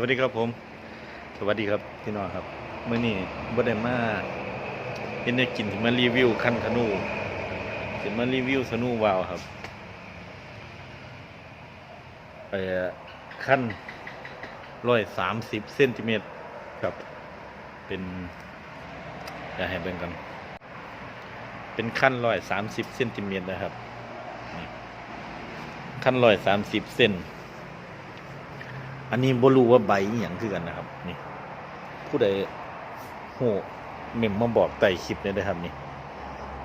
วัสดีครับผม สวัสดีครับพี่น้องครับเมื่อนี้บ่ได้มาเห็นได้กินที่มารีวิวคันธนูสิมารีวิวสนูวาวครับไปขั้นร้อยสามสิบเซนติเมตรครับ เป็นจะให้เบิ่งกันเป็นขั้นร้อยสามสิบเซนติเมตรนะครับขั้นร้อยสามสิบเซน อันนี้บ่รู้ว่าใบอหย่างคือกันนะครับ นี่ ผู้ใดโหเมมมาบอกใต้คลิปเนี่ยนะครับ นี่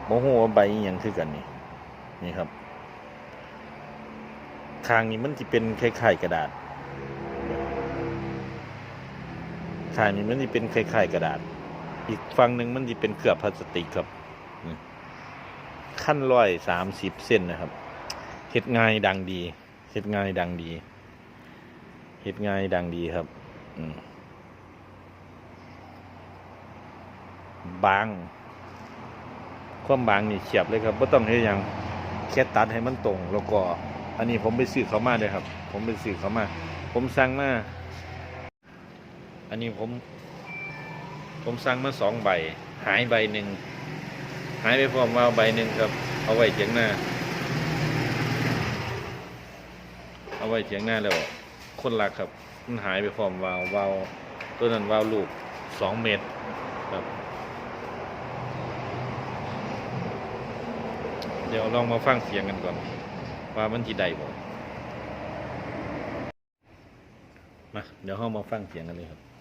บ่ฮู้ว่าใบอหย่างคือกันนี่นี่ครับทางนี้มันสิเป็นคล้ายๆกระดาษทางนี้มันสิเป็นคล้ายๆกระดาษ อีกฝั่งหนึ่งมันสิเป็นเคลือบพลาสติกครับนี่ขั้นร้อยสามสิบเส้นนะครับเฮ็ดง่ายดังดีเฮ็ดง่ายดังดี เฮ็ดง่ายดังดีครับบาง ความบางนี่เฉียบเลยครับไม่ต้องเฮ็ดยังแค่ตัดให้มันตรง แล้วก็ อันนี้ผมไปซื้อเขามาเลยครับ ผมไปซื้อเขามา ผมสั่งมา อันนี้ผม ผมสั่งมาสองใบ หายใบหนึ่ง หายไปพร้อมวาใบหนึ่งครับ เอาไว้เถียงหน้า เอาไว้เถียงหน้าแล้ว คนรักครับ มันหายไปพร้อมวาววาวตัวนั้นวาวลูกสองเมตรครับ เดี๋ยวลองมาฟังเสียงกันก่อน ว่ามันทีใดบ่มาเดี๋ยวเรามาฟังเสียงกันเลยครับ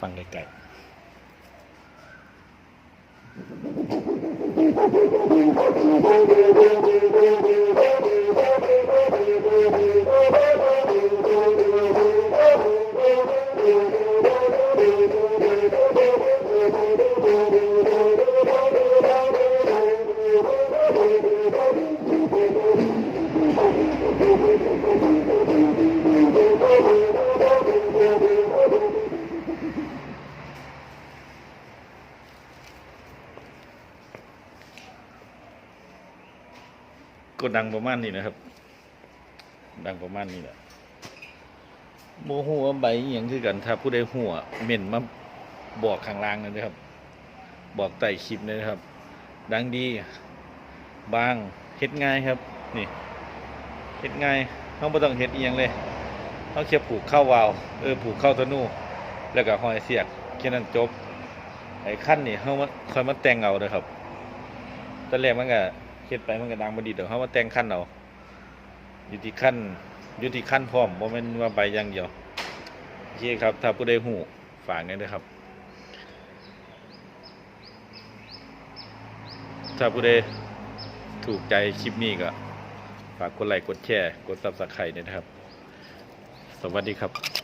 ฟังไกลๆ ก็ดังประมาณนี้นะครับ ดังประมาณนี้แหละโมหัวใบอย่างคือกันถ้าผู้ใดหัวเม่นมาบอกข้างล่างนั่นะครับ บอกใต้คลิปเลยนะครับ ดังดีบางเฮ็ดง่ายครับ นี่เฮ็ดง่ายเขาไม่ต้องเฮ็ดอียงเลยเขาแค่ผูกเข้าวาวเออผูกเข้าธนูแล้วก็ห้อยเสียกแค่นั้นจบไอ้ขั้นนี่เขามาคอยมาแต่งเอาเลยครับตอนแรกมันก็ เฮ็ดไปมันก็ดังบ่ดีเดี๋ยวเขามาแต่งขั้นเอาอยู่ที่ขั้นอยู่ที่ขั้นพร้อมบ่แม่นว่าใบอย่างเดียวโอเคครับ ถ้าผู้ใดฮู้ฝากหนี่อยเด้อครับ ถ้าผู้ใดถูกใจคลิปนี้ก็ฝากกดไลค์กดแชร์กด Subscribe ด้วยนะครับ สวัสดีครับ